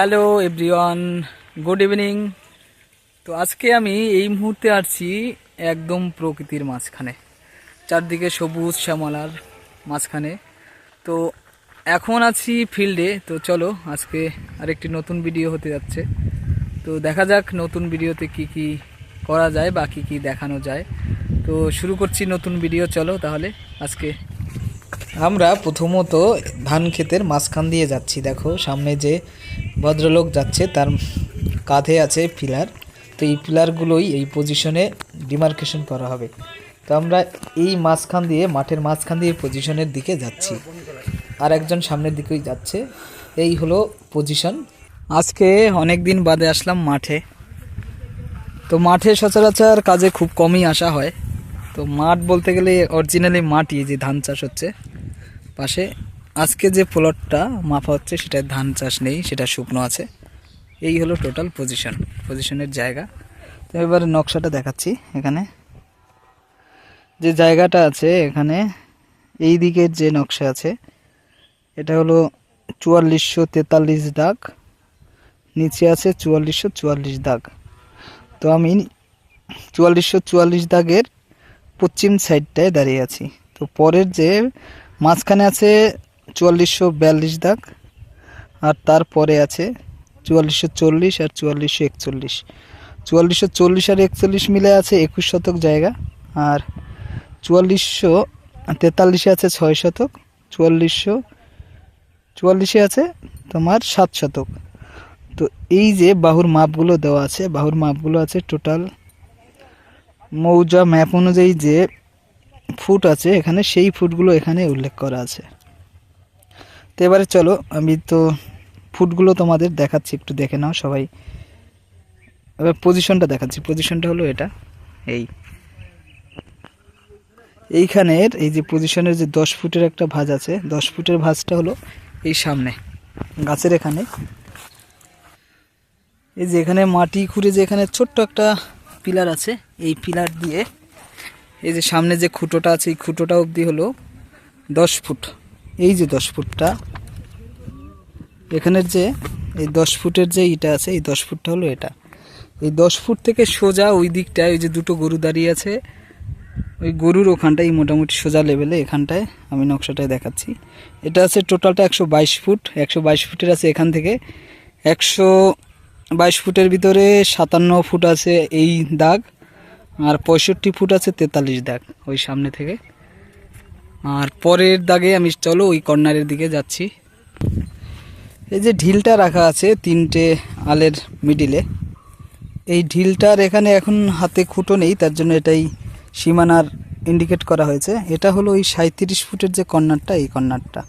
Hello everyone good evening তো আজকে আমি এই মুহূর্তে আসছি একদম প্রকৃতির মাঝখানে, চারদিকে সবুজ শ্যামলার মাঝখানে। তো এখন আছি ফিল্ডে, তো চলো আজকে আরেকটি নতুন ভিডিও হতে যাচ্ছে। তো দেখা যাক নতুন ভিডিওতে কি কি করা যায় বা কী কী দেখানো যায়। তো শুরু করছি নতুন ভিডিও, চলো তাহলে আজকে আমরা প্রথমত ধান ক্ষেতের মাঝখান দিয়ে যাচ্ছি। দেখো, সামনে যে ভদ্রলোক যাচ্ছে, তার কাঁধে আছে পিলার। তো এই পিলারগুলোই এই পজিশনে ডিমার্কেশন করা হবে। তো আমরা এই মাঝখান দিয়ে, মাঠের মাঝখান দিয়ে পজিশনের দিকে যাচ্ছি। আর একজন সামনের দিকেই যাচ্ছে। এই হলো পজিশন আজকে অনেক দিন বাদে আসলাম মাঠে। তো মাঠে সচরাচর কাজে খুব কমই আসা হয়। তো মাঠ বলতে গেলে অরিজিনালি মাটি যে ধান চাষ হচ্ছে, পাশে আজকে যে প্লটটা মাপা হচ্ছে, সেটা ধান চাষ নেই, সেটা শুকনো আছে। এই হলো টোটাল পজিশন পজিশনের জায়গা। তো এবার নকশাটা দেখাচ্ছি এখানে। যে জায়গাটা আছে এখানে, এই দিকের যে নকশা আছে, এটা হলো চুয়াল্লিশশো তেতাল্লিশ দাগ। নিচে আছে চুয়াল্লিশশো চুয়াল্লিশ দাগ। তো আমি চুয়াল্লিশশো চুয়াল্লিশ দাগের পশ্চিম সাইডটায় দাঁড়িয়ে আছি। তো পরের যে মাঝখানে আছে চুয়াল্লিশশো বিয়াল্লিশ দাগ, আর তারপরে আছে চুয়াল্লিশশো চল্লিশ আর চুয়াল্লিশশো একচল্লিশ। চুয়াল্লিশশো চল্লিশ আর একচল্লিশ মিলে আছে একুশ শতক জায়গা, আর চুয়াল্লিশশো তেতাল্লিশে আছে ছয় শতক, চুয়াল্লিশশো চুয়াল্লিশে আছে তোমার সাত শতক। তো এই যে বাহুর মাপগুলো দেওয়া আছে, বাহুর মাপগুলো আছে টোটাল মৌজা ম্যাপ অনুযায়ী যে ফুট আছে, এখানে সেই ফুটগুলো এখানে উল্লেখ করা আছে। তো এবারে চলো, আমি তো ফুটগুলো তোমাদের দেখাচ্ছি, একটু দেখে নাও সবাই। এবার পজিশনটা দেখাচ্ছি পজিশনটা হলো এটা, এই। এইখানের এই যে পজিশনের যে দশ ফুটের একটা ভাঁজ আছে, দশ ফুটের ভাঁজটা হলো এই সামনে, গাছের এখানে। এই যে এখানে মাটি খুঁড়ে যে এখানে ছোট্ট একটা পিলার আছে, এই পিলার দিয়ে এই যে সামনে যে খুঁটোটা আছে, এই খুঁটোটা অবধি হলো দশ ফুট। এই যে দশ ফুটটা, এখানের যে এই দশ ফুটের যে ইটা আছে, এই দশ ফুটটা হলো এটা। এই দশ ফুট থেকে সোজা ওই দিকটায় ওই যে দুটো গরু দাঁড়িয়ে আছে, ওই গরুর ওখানটায় মোটামুটি সোজা লেভেলে এখানটায় আমি নকশাটায় দেখাচ্ছি। এটা আছে টোটালটা একশো বাইশ ফুট, একশো বাইশ ফুটের আছে এখান থেকে। একশো বাইশ ফুটের ভিতরে সাতান্ন ফুট আছে এই দাগ, আর পঁয়ষট্টি ফুট আছে তেতাল্লিশ দাগ ওই সামনে থেকে। আর পরের দাগে আমি চলো ওই কর্নারের দিকে যাচ্ছি। এই যে ঢিলটা রাখা আছে তিনটে আলের মিডিলে এই ঢিলটার এখানে এখন হাতে খুঁটো নেই, তার জন্য এটাই সীমানার ইন্ডিকেট করা হয়েছে। এটা হলো ওই সাঁত্রিশ ফুটের যে কর্নারটা, এই কর্নারটা।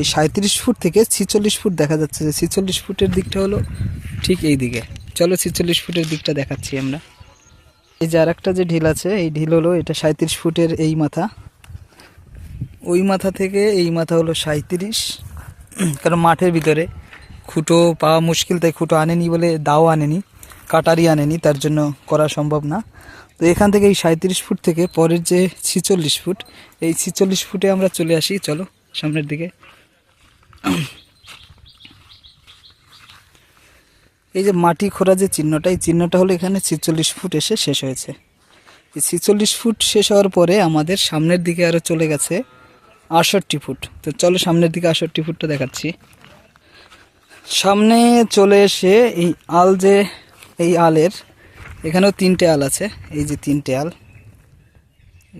এই সাঁত্রিশ ফুট থেকে ছিচল্লিশ ফুট দেখা যাচ্ছে যে ছিচল্লিশ ফুটের দিকটা হলো ঠিক এই দিকে। চলো ছিচল্লিশ ফুটের দিকটা দেখাচ্ছি আমরা। এই যে আরেকটা যে ঢিল আছে, এই ঢিল হলো এটা সাঁত্রিশ ফুটের এই মাথা। ওই মাথা থেকে এই মাথা হলো সাঁত্রিশ কারণ মাঠের ভিতরে খুঁটো পাওয়া মুশকিল, তাই খুঁটো আনেনি বলে দাও আনেনি, কাটারি আনেনি, তার জন্য করা সম্ভব না। তো এখান থেকে এই সাঁত্রিশ ফুট থেকে পরের যে ছিচল্লিশ ফুট, এই ছিচল্লিশ ফুটে আমরা চলে আসি। চলো, সামনের দিকে। এই যে মাটি খোঁড়া যে চিহ্নটা, এই চিহ্নটা হলো এখানে ছিচল্লিশ ফুট এসে শেষ হয়েছে। ছিচল্লিশ ফুট শেষ হওয়ার পরে আমাদের সামনের দিকে আরও চলে গেছে। আটষট্টি ফুট। তো চলো সামনের দিকে আটষট্টি ফুটটা দেখাচ্ছি। সামনে চলে এসে এই আল যে, এই আলের, এখানেও তিনটে আল আছে। এই যে তিনটে আল।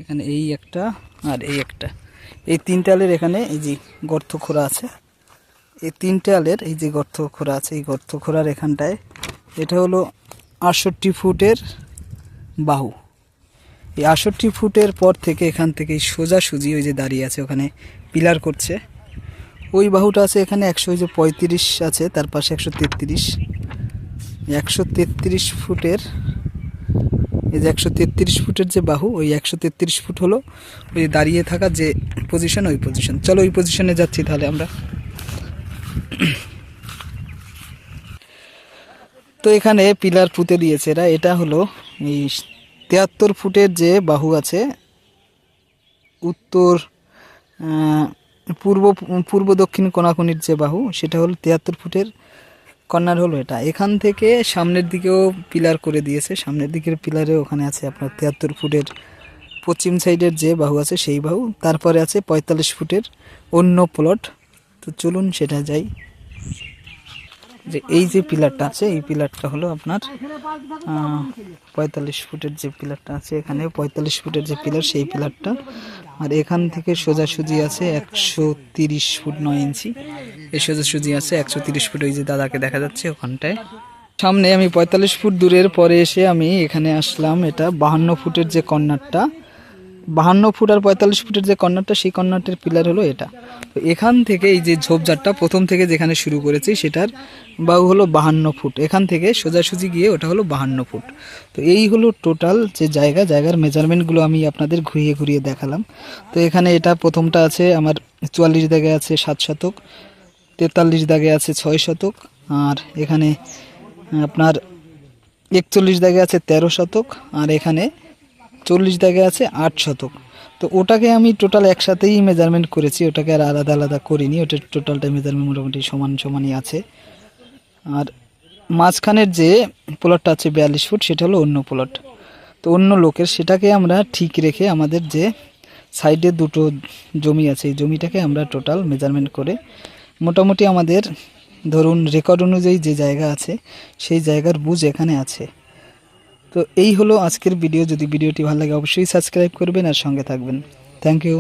এখানে এই একটা আর এই একটা। এই তিনটে আলের এখানে এই যে গর্ত খোঁড়া আছে। এই তিনটে আলের এই যে গর্ত খোঁড়া আছে, এই গর্ত খোঁড়ার এখানটায় এটা হলো আটষট্টি ফুটের বাহু। এই আটষট্টি ফুটের পর থেকে এখান থেকে সোজাসুজি ওই যে দাঁড়িয়ে আছে, ওখানে পিলার করছে। ওই বাহুটা আছে এখানে একশো, ওই যে পঁয়ত্রিশ আছে, তার পাশে একশো তেত্রিশ। একশো তেত্রিশ ফুটের, এই যে একশো তেত্রিশ ফুটের যে বাহু, ওই একশো তেত্রিশ ফুট হলো ওই দাঁড়িয়ে থাকা যে পজিশন ওই পজিশন চলো ওই পজিশনে যাচ্ছি তাহলে আমরা। তো এখানে পিলার পুঁতে দিয়েছে এরা। এটা হলো এই তিয়াত্তর ফুটের যে বাহু আছে, উত্তর পূর্ব পূর্ব দক্ষিণ কোনাকুনির যে বাহু, সেটা হলো তিয়াত্তর ফুটের কর্নার হলো এটা। এখান থেকে সামনের দিকেও পিলার করে দিয়েছে। সামনের দিকের পিলারে ওখানে আছে আপনার তিয়াত্তর ফুটের পশ্চিম সাইডের যে বাহু আছে, সেই বাহু। তারপরে আছে পঁয়তাল্লিশ ফুটের অন্য প্লট তো চলুন সেটা যাই। যে এই যে পিলারটা আছে, এই পিলারটা হলো আপনার পঁয়তাল্লিশ ফুটের যে পিলারটা আছে এখানে, পঁয়তাল্লিশ ফুটের যে পিলার সেই পিলারটা। আর এখান থেকে সোজাসুজি আছে একশো তিরিশ ফুট নয় ইঞ্চি। এই সোজাসুজি আছে একশো তিরিশ ফুট, ওই যে দাদাকে দেখা যাচ্ছে ওখানটায়। সামনে আমি পঁয়তাল্লিশ ফুট দূরের পরে এসে আমি এখানে আসলাম, এটা বাহান্ন ফুটের যে কর্নারটা। বাহান্ন ফুট আর পঁয়তাল্লিশ ফুটের যে কর্নারটা, সেই কর্নারটার পিলার হলো এটা। তো এখান থেকে এই যে ঝোপঝাড়টা প্রথম থেকে যেখানে শুরু করেছি, সেটার বাহু হলো বাহান্ন ফুট। এখান থেকে সোজাসুজি গিয়ে ওটা হলো বাহান্ন ফুট। তো এই হলো টোটাল যে জায়গা, জায়গার মেজারমেন্টগুলো আমি আপনাদের ঘুরিয়ে ঘুরিয়ে দেখালাম। তো এখানে এটা প্রথমটা আছে আমার চুয়াল্লিশ দাগে আছে সাত শতক, তেতাল্লিশ দাগে আছে ছয় শতক, আর এখানে আপনার একচল্লিশ দাগে আছে তেরো শতক, আর এখানে চল্লিশ দাগে আছে আট শতক। তো ওটাকে আমি টোটাল একসাথেই মেজারমেন্ট করেছি, ওটাকে আর আলাদা আলাদা করিনি ওটার টোটালটা মেজারমেন্ট মোটামুটি সমান সমানই আছে। আর মাঝখানের যে প্লটটা আছে বিয়াল্লিশ ফুট, সেটা হলো অন্য প্লট তো অন্য লোকের সেটাকে আমরা ঠিক রেখে আমাদের যে সাইডে দুটো জমি আছে, এই জমিটাকে আমরা টোটাল মেজারমেন্ট করে মোটামুটি আমাদের ধরুন রেকর্ড অনুযায়ী যে জায়গা আছে, সেই জায়গার বুঝ এখানে আছে। তো এই হলো আজকের ভিডিও। যদি ভিডিওটি ভালো লাগে, অবশ্যই সাবস্ক্রাইব করবেন আর সঙ্গে থাকবেন। Thank you